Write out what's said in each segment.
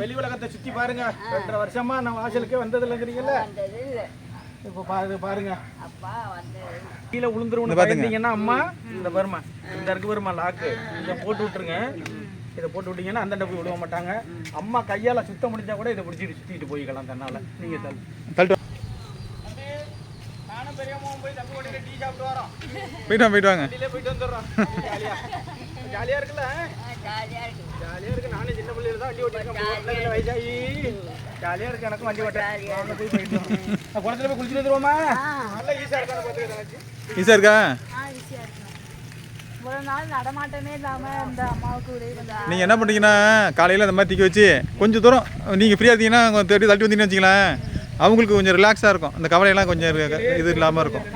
வெளி உலகத்தை சுத்தி பாருங்க. ரெண்டரை வருஷமா நான் வாசலுக்கே வந்தது இல்லைங்கிறீங்கல்ல வந்தது இல்லை இப்போ பாரு பாருங்க. கீழே விழுந்துருவோம் பார்த்தீங்கன்னா அம்மா இந்த வருமா இந்த இருக்கு வருமா லாக்கு இதை போட்டு விட்டுருங்க. இதை போட்டு விட்டீங்கன்னா அந்த போய் விடுவ மாட்டாங்க. அம்மா கையால சுத்தம் முடிஞ்சா கூட இதை பிடிச்சிட்டு சுத்திட்டு போய்க்கலாம் தன்னால. நீங்க தள்ளு. தள்ளிட்டு நானும் பெரியம்மாவும் போய் தம்பி ஓட்டிட்டு டீ சாப்பிட்டு வரோம். போயிட்டு வாங்க போயிட்டு வாங்க. வண்டியிலே போயிட்டு வந்துடுறோம். ஜாலியா. ஜாலியா இருக்குல்ல? இருக்கு ஜாலியா இருக்கு. நானும் சின்ன பிள்ளையில தான் வண்டி ஓட்டிருக்கேன் வயசாகி ஜாலியா இருக்கு. எனக்கும் வண்டி ஓட்டேன் வாங்க போய் போயிட்டு வரோம். நான் குளத்துல போய் குளிச்சுட்டு வந்துருவோமா? நல்லா ஈஸியா இருக்கான்னு பார்த்துக்கிறேன் ஈஸியாக இருக்கா? ஆ ஈஸியாக இருக்கும் ஒரு நாள் நடமாட்டமே இல்லாமல் இந்த அம்மாவுக்கு உதவி பண்ணா. நீங்கள் என்ன பண்ணுறீங்கன்னா காலையில் அந்த மாதிரி தூக்கி வச்சு கொஞ்சம் தூரம் நீங்கள் ஃப்ரீயாக இருந்தீங்கன்னா கொஞ்சம் தேடி தள்ளி வந்தீங்கன்னு வச்சுங்களேன் அவங்களுக்கு கொஞ்சம் ரிலாக்ஸாக இருக்கும். அந்த கவலையெல்லாம் கொஞ்சம் இது இல்லாமல் இருக்கும்.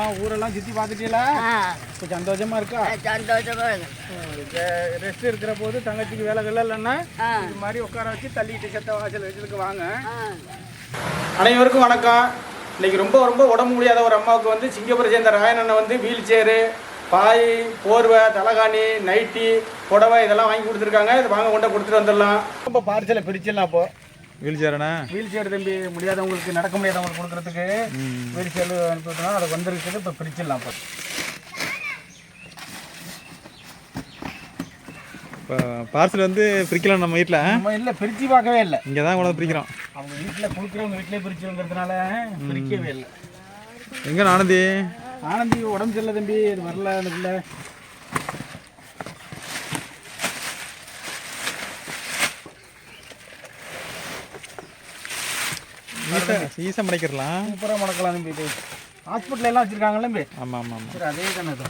அம்மா ஊரெல்லாம் சுத்தி பார்த்துட்டீங்களா இப்போ சந்தோஷமா இருக்கா? சந்தோஷமா இருக்கு. ரெஸ்ட் இருக்கிற போது தங்கச்சிக்கு வேலை வேலை இல்லைன்னா இது மாதிரி உட்கார வச்சு தள்ளிட்டு செத்த வாசல் வச்சதுக்கு வாங்க. அனைவருக்கும் வணக்கம். இன்னைக்கு ரொம்ப ரொம்ப உடம்பு முடியாத ஒரு அம்மாவுக்கு வந்து சிங்கப்பூரை சேர்ந்த ராயனண்ணை வந்து வீல் சேரு பாய் போர்வை தலகாணி நைட்டி புடவை இதெல்லாம் வாங்கி கொடுத்துருக்காங்க. இது வாங்க கொண்டு கொடுத்துட்டு வந்துடலாம். ரொம்ப பார்சலை பிரிச்சிடலாம் அப்போ. வீல் சேரண்ணா வீல் சேர் தம்பி முடியாதவங்களுக்கு நடக்க முடியாதவங்களுக்கு கொடுக்கறதுக்கு வீல் சேர் அனுப்பிவிட்டோம்னா அதை வந்துருக்குது இப்போ பிரிச்சிடலாம் இப்போ இப்போ பார்சல் வந்து பிரிக்கலாம் நம்ம வீட்டில் நம்ம இல்லை பிரித்து பார்க்கவே இல்லை. இங்கே தான் கொண்டு பிரிக்கிறோம். அவங்க வீட்டில் கொடுக்குறவங்க வீட்டிலே பிரிச்சுங்கிறதுனால பிரிக்கவே இல்லை. எங்கே ஆனந்தி ஆனந்தி உடம்பு சரியில்லை தம்பி இது வரல அந்த ஈஸாக மடைக்கிறலாம். சூப்பராக முடக்கலாம் தம்பி இது ஹாஸ்பிட்டல் எல்லாம் வச்சுருக்காங்கல்ல தம்பி? ஆமாம் ஆமாம் ஆமாம் சரி அதே தானே இது.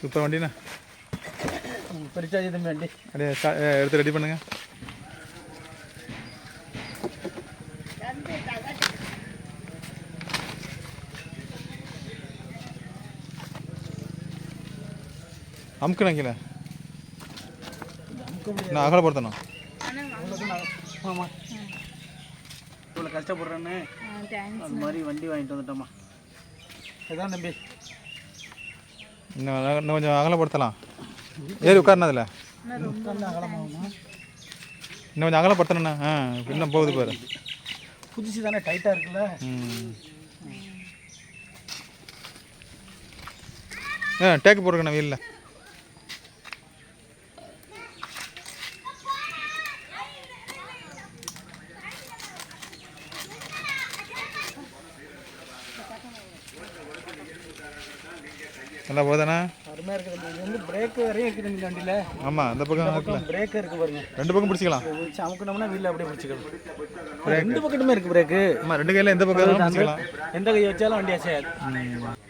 சூப்பர் வண்டிண்ணா பிரிச்சாச்சு தம்பி வண்டி அப்படியே எடுத்து ரெடி பண்ணுங்க அமுக்குண்ணா கீழே நான் அகலப்படுத்தணும் ஆமாம் இவ்வளோ கஷ்டப்படுறேன்னு அது மாதிரி வண்டி வாங்கிட்டு வந்துட்டோம்மா இதான் தம்பி இன்னும் அக- இன்னும் கொஞ்சம் அகலப்படுத்தலாம் ஏறி உட்காருண்ணா அதில். அகலமாகுமா இன்னும் கொஞ்சம் அகலப்படுத்தணுண்ணா. ஆ இன்னும் போகுது பாரு. புதுசு தானே டைட்டாக இருக்குல்ல? ம். ஆ டேக்கு போட்டுருக்கண்ணா வீலில் நல்லா போகுதாண்ணா அருமையாக இருக்குது தம்பி இது வந்து பிரேக் வரையும் இருக்குது இந்த வண்டியில். ஆமாம் அந்த பக்கம் இருக்குல்ல. பிரேக் இருக்கு பாருங்க. ரெண்டு பக்கம் பிடிச்சிக்கலாம். வச்சு அமுக்கணும்னா வீல்ல அப்படியே பிடிச்சிக்கலாம். ரெண்டு பக்கத்துமே இருக்கு பிரேக்கு ஆமாம் ரெண்டு கையில் எந்த பக்கம் பிடிச்சிக்கலாம். எந்த கை வச்சாலும் வண்டி அசையாது.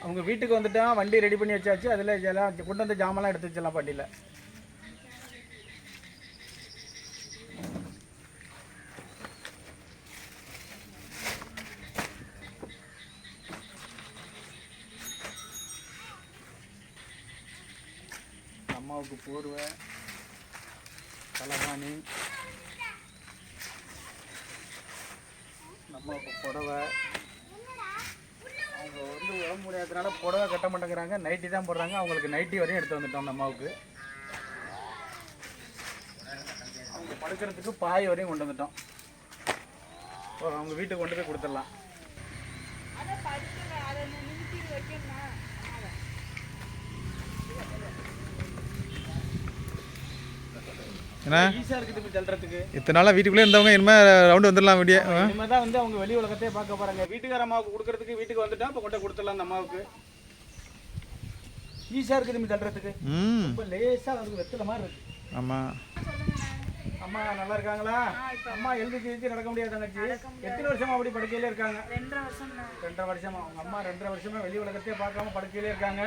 அவங்க வீட்டுக்கு வந்துட்டா வண்டி ரெடி பண்ணி வச்சாச்சு அதில் எல்லாம் கொண்டு வந்த ஜாமெல்லாம் எடுத்து வச்சிடலாம் வண்டியில் அம்மாவுக்கு போர்வை தலகாணி. அம்மாவுக்கு புடவை. அவங்க வந்து உடம்பு முடியாததுனால புடவை கட்ட மாட்டேங்கிறாங்க. நைட்டி தான் போடுறாங்க. அவங்களுக்கு நைட்டி வரையும் எடுத்து வந்துட்டோம் அந்த அம்மாவுக்கு. அவங்க படுக்கிறதுக்கு பாய் வரையும் கொண்டு வந்துட்டோம். அவங்க வீட்டுக்கு கொண்டு போய் கொடுத்துடலாம். ஏன்னா இத்தனை நாளாக வீட்டுக்குள்ளே இருந்தவங்க இனிமேல் ரவுண்டு வந்துடலாம்? இனிமேல் தான் வந்து அவங்க வெளி உலகத்தையே பார்க்க போகிறாங்க வீட்டுக்கார அம்மாவுக்கு கொடுக்கறதுக்கு வீட்டுக்கு வந்துட்டா இப்போ கொண்டு கொடுத்துடலாம் அந்த அம்மாவுக்கு. ஈஸியாக இருக்குது தள்ளுறதுக்கு. இப்போ லேசாக அதுக்கு வெத்தலை மாதிரி இருக்கு. ஆமாம் அம்மா நல்லா இருக்காங்களா? அம்மா எழுதி நடக்க முடியாது தங்கச்சி. எத்தனை வருஷமா அப்படி படுக்கையில இருக்காங்க? ரெண்டரை வருஷம் ரெண்டரை வருஷமா? அவங்க அம்மா ரெண்டரை வருஷமா வெளி உலகத்தையே பார்க்காம படுக்கையிலே இருக்காங்க.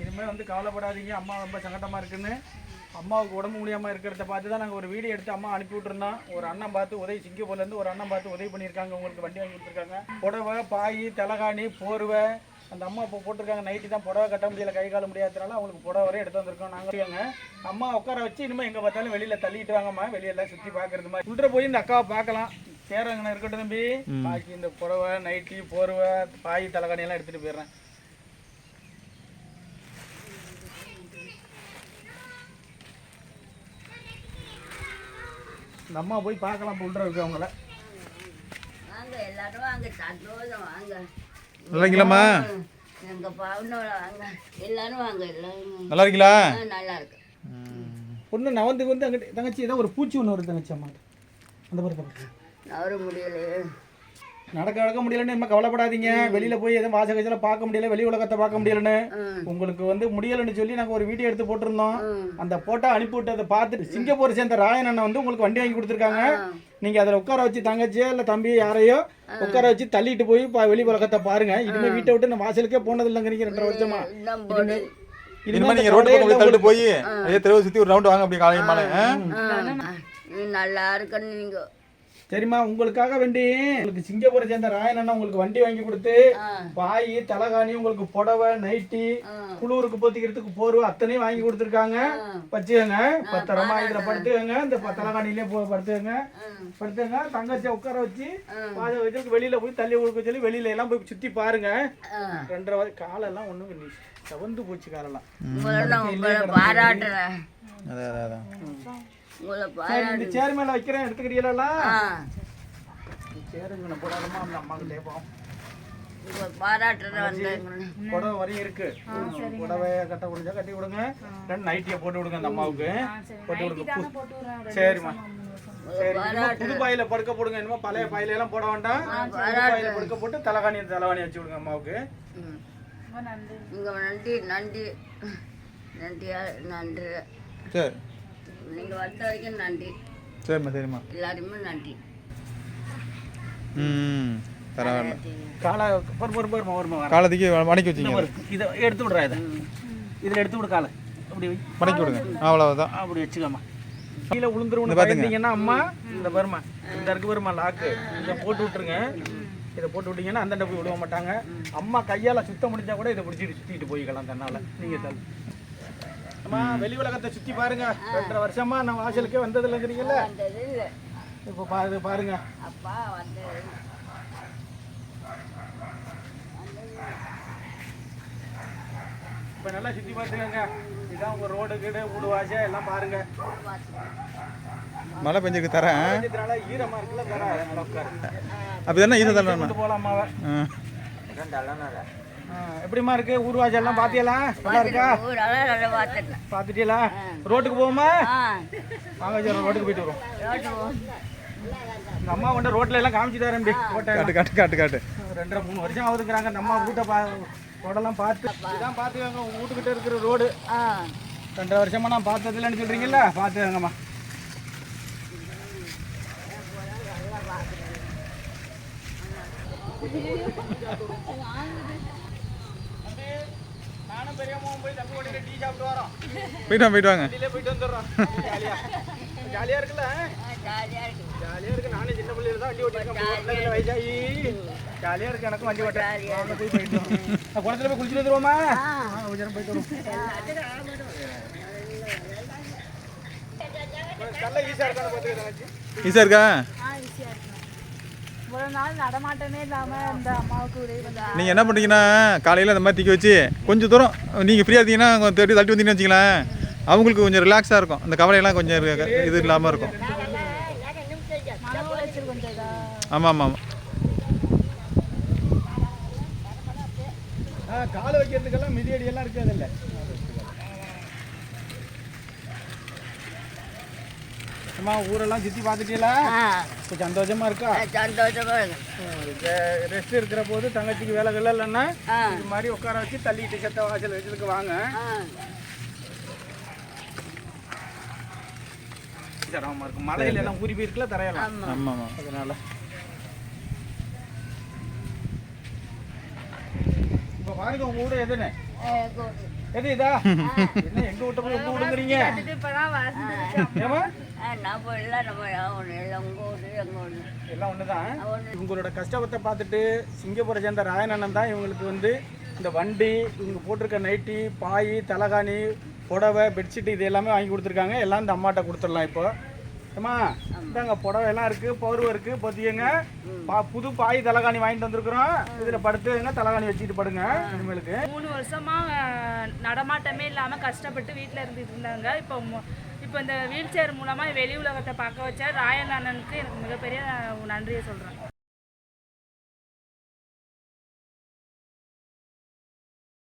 இனிமேல் வந்து கவலைப்படாதீங்க. அம்மா ரொம்ப சங்கடமா இருக்குன்னு. அம்மாவுக்கு உடம்பு முடியாம இருக்கிறத பார்த்து தான் நாங்கள் ஒரு வீடியோ எடுத்து அம்மா அனுப்பி விட்டுருந்தோம். ஒரு அண்ணன் பார்த்து உதவி சிங்கப்பூர்லேருந்து ஒரு அண்ணன் பார்த்து உதவி பண்ணியிருக்காங்க. உங்களுக்கு வண்டி வாங்கி கொடுத்துருக்காங்க. புடவை பாய் தலகாணி போர்வை அந்த அம்மா இப்போ போட்டிருக்காங்க நைட்டி தான் புடவை கட்ட முடியல கை கால முடியாததுனால அவங்களுக்கு புடவை வரையும் எடுத்து வந்திருக்கோம். நாங்கள் அம்மா உட்கார வச்சு இனிமேல் எங்கே பார்த்தாலும் வெளியில் தள்ளிட்டு வாங்கம்மா வெளியெல்லாம் சுற்றி பார்க்கறது மாதிரி. உள்ள போய் இந்த அக்காவை பார்க்கலாம். சேரங்கண்ணா இருக்கட்டும் தம்பி. பாக்கி இந்த புடவை நைட்டி போர்வை பாய் தலைகாணி எல்லாம் எடுத்துகிட்டு போயிடுறேன். இந்த அம்மா போய் பார்க்கலாம் உள்ள இருக்கு அவங்கள. வாங்க எல்லாரும் வாங்க சந்தோஷம் வாங்க. எல்லாரும் நல்லா இருக்கீங்களா நல்லா இருக்கு பொண்ணு நவந்துக்கு வந்து அங்கிட்டு தங்கச்சி ஏதோ ஒரு பூச்சி ஒன்று வருது தங்கச்சி அம்மா அந்த மாதிரி நவர முடியலையே. நடக்க நடக்க முடியலன்னு இனிமே கவலைப்படாதீங்க. வெளியில போய் எதுவும் வாச பார்க்க முடியல. வெளி உலகத்தை பார்க்க முடியலன்னு. உங்களுக்கு வந்து முடியலன்னு சொல்லி நாங்க ஒரு வீடியோ எடுத்து போட்டிருந்தோம். அந்த போட்டோ அனுப்பி விட்டதை பார்த்துட்டு சிங்கப்பூர் சேர்ந்த ராயன் அண்ணன் வந்து உங்களுக்கு வண்டி வாங்கி கொடுத்துருக்காங்க. நீங்க அதுல உட்கார வச்சு தங்கச்சியோ இல்ல தம்பி யாரையோ உட்கார வச்சு தள்ளிட்டு போய் பா- வெளி உலகத்தை பாருங்க. இனிமே வீட்டை விட்டு நான் வாசலுக்கே போனது இல்லைங்கிறீங்க ரெண்டரை வருஷமா. இனிமே நீங்க ரோட்டு பக்கம் போய் தள்ளிட்டு போய் அதே தெருவை சுத்தி ஒரு ரவுண்ட் வாங்க அப்படி நீ நல்லா இருக்கணும் நீங்க சரிம்மா உங்களுக்காக வேண்டி உங்களுக்கு சிங்கப்பூரை சேர்ந்த ராயன் அண்ணன் உங்களுக்கு வண்டி வாங்கி கொடுத்து. பாய் தலகாணி உங்களுக்கு புடவை நைட்டி. குளிருக்கு போத்திக்கிறதுக்கு போர்வை அத்தனையும் வாங்கி கொடுத்துருக்காங்க. வச்சுக்கோங்க. பத்திரமா இதுல படுத்துக்கோங்க. இந்த தலகாணியிலே போ படுத்துக்கோங்க. படுத்துங்க தங்கச்சியை உட்கார வச்சு பாத வச்சு வெளியில போய் தள்ளி கொடுக்க சொல்லி வெளியில எல்லாம் போய் சுத்தி பாருங்க. ரெண்டரை காலெல்லாம் ஒண்ணும் சவந்து போச்சு உங்களை பாராட்டுறேன். அதான் அதான் இந்த சேர் மேல வைக்கிறேன். எடுத்துக்கிறீங்களா ஆ. சேருங்க போடாதமா அந்த அம்மாவுக்கு வந்தேன் புடவை வரையும் இருக்கு. புடவை கட்ட முடிஞ்சா கட்டி விடுங்க. ரெண்டு நைட்டியை போட்டு விடுங்க அந்த அம்மாவுக்கு. போட்டு விடுங்க. சரிம்மா. புது பாயில படுக்க போடுங்க. இனிமே பழைய பாயில எல்லாம் போட வேண்டாம். புது பாயில படுக்க போட்டு தலைகாணி தலைவாணி வச்சு விடுங்க அம்மாவுக்கு. நன்றி. இங்க நன்றி நன்றி. நன்றியா நன்றி. சரி. நீங்க வந்த வரைக்கும் நன்றி. சரிம்மா சரிம்மா. எல்லாருமே நன்றி. ம் பரவாயில்ல. காலை பொறு பொறு பொறுமா வருமா வர. காலத்துக்கு மடக்கி வச்சிங்க இதை எடுத்து விடுறா இதை. இதுல எடுத்து விடு காலை. அப்படி வை. மடக்கி விடுங்க. அவ்வளவுதான். அப்படி வச்சுக்கோமா கீழே விழுந்துருவோம் பார்த்தீங்கன்னா அம்மா இந்த வருமா இந்த இருக்கு வருமா லாக்கு இதை போட்டு விட்டுருங்க. இதை போட்டு விட்டீங்கன்னா அந்த போய் விடுவ மாட்டாங்க. அம்மா கையால சுத்த முடிஞ்சா கூட இதை பிடிச்சிட்டு சுத்திட்டு போய்க்கலாம் தன்னால நீங்க தள்ளு. அம்மா வெளி உலகத்தை சுத்தி பாருங்க. ரெண்டரை வருஷமா நான் வாசலுக்கே வந்தது இல்லைங்கிறீங்கல்ல வந்தது இல்லை இப்போ பாரு பாருங்க. அப்பா வந்து இப்போ நல்லா சுத்தி பார்த்துக்கோங்க. இதான் உங்க ரோடு கீடு வீடு வாசை எல்லாம் பாருங்க. மழை பெஞ்சிருக்கு தரேன். இதனால ஈரமா இருக்குல்ல தர அதனால உட்காரு அப்போ தானே ஈஸி தானே கொண்டு போலாமாவ ஆ. எப்படிமா இருக்கு ஊர் வாசல் எல்லாம் பாத்தியலா? நல்லா இருக்கா? பாத்துட்டீங்களா ரோட்டுக்கு போவோமா? வாங்க சரி ரோட்டுக்கு போயிட்டு வரோம் அம்மா கொண்டு ரோட்ல எல்லாம் காமிச்சு தரேன் காட்டு காட்டு காட்டு காட்டு. ரெண்டரை மூணு வருஷம் ஆகுதுங்கிறாங்க இந்த அம்மா வீட்டை பா ரோடெல்லாம் பார்த்து. இதான் பார்த்துக்கோங்க உங்க வீட்டுக்கிட்ட இருக்கிற ரோடு. ரெண்டரை வருஷமா நான் பார்த்தது இல்லைன்னு சொல்றீங்கல்ல? பார்த்துக்கோங்கம்மா நானும் பெரியம்மாவும் போய் தம்பி ஓட்டிட்டு டீ சாப்பிட்டு வரோம் போயிட்டு போயிட்டு வாங்க. போயிட்டு வந்துடுறோம். ஜாலியா. ஜாலியா இருக்குல்ல? ஜாலியாக இருக்கு ஜாலியா இருக்கு. நானும் சின்ன பிள்ளையில தான் வண்டி ஓட்டிருக்கேன் வயசாகி. ஜாலியா இருக்கு. எனக்கும் வண்டி வாங்க போய் போயிட்டு. நான் குளத்துல போய் குளிச்சுட்டு வந்துருவோமா போயிட்டு வருவோம் ஈஸியா இருக்கா? ஒரு நாள் நடமாட்டமே இல்லாமல் இந்த அம்மாவுக்கு உதவி பண்ண நீங்கள் என்ன பண்ணுறீங்கன்னா காலையில் அந்த மாதிரி திக்க வச்சு கொஞ்சம் தூரம் நீங்கள் ஃப்ரீயாக இருந்தீங்கன்னா கொஞ்சம் தேடி தள்ளி வந்தீங்கன்னு வச்சுங்களேன் அவங்களுக்கு கொஞ்சம் ரிலாக்ஸாக இருக்கும். அந்த கவலையெல்லாம் கொஞ்சம் இது இல்லாமல் இருக்கும். ஆமாம் ஆமாம் ஆமாம் ஆ காலை வைக்கிறதுக்கெல்லாம் மிதியடி எல்லாம் இருக்காது இல்ல அம்மா ஊரெல்லாம் சுத்தி பார்த்துட்டீங்களா? சந்தோஷமா இருக்கா? சந்தோஷமா இருக்கு. ரெஸ்ட் இருக்கிற போது தங்கச்சிக்கு வேலை வேலை இல்லைன்னா இது மாதிரி உட்கார வச்சு தள்ளிட்டு செத்த வாசல் வச்சதுக்கு வாங்க. சிரமமா இருக்கும் மலையில எல்லாம் ஊறி போயிருக்குல தரையெல்லாம். ஆமா. ஆமாம் ஆமாம் அதனால. இப்போ பாருங்க உங்க வீடு எதுன்னு? எது இதா? என்ன எங்க விட்ட போய் உங்க விடுங்கிறீங்க இப்பதான் வந்து ஏமா நம்ம எல்லாம் நம்ம ஒன்று எல்லாம் உங்கள் ஊர் எங்கள் ஊர். எல்லாம் ஒண்ணுதான். இவங்களோட கஷ்டத்தை பார்த்துட்டு சிங்கப்பூரை சேர்ந்த ராயன் அண்ணன் தான் இவங்களுக்கு வந்து இந்த வண்டி இவங்க போட்டிருக்க நைட்டி பாய் தலகாணி புடவை பெட்ஷீட் இது எல்லாமே வாங்கி கொடுத்துருக்காங்க. எல்லாம் இந்த அம்மாட்ட கொடுத்துடலாம் இப்போ. ஏமா இந்தாங்க புடவை எல்லாம் இருக்குது பருவம் இருக்குது பத்தியங்க பா புது பாய் தலகாணி வாங்கிட்டு வந்திருக்கிறோம். இதில் படுத்துங்க தலகாணி வச்சுட்டு படுங்க இனிமேலுக்கு. மூணு வருஷமா நடமாட்டமே இல்லாம கஷ்டப்பட்டு வீட்டில் இருந்துட்டு இருந்தாங்க. இப்போ இப்போ இந்த வீல் சேர் மூலமா வெளி உலகத்தை பார்க்க வச்ச ராயன் அண்ணனுக்கு எனக்கு மிகப்பெரிய நன்றியை சொல்றேன்.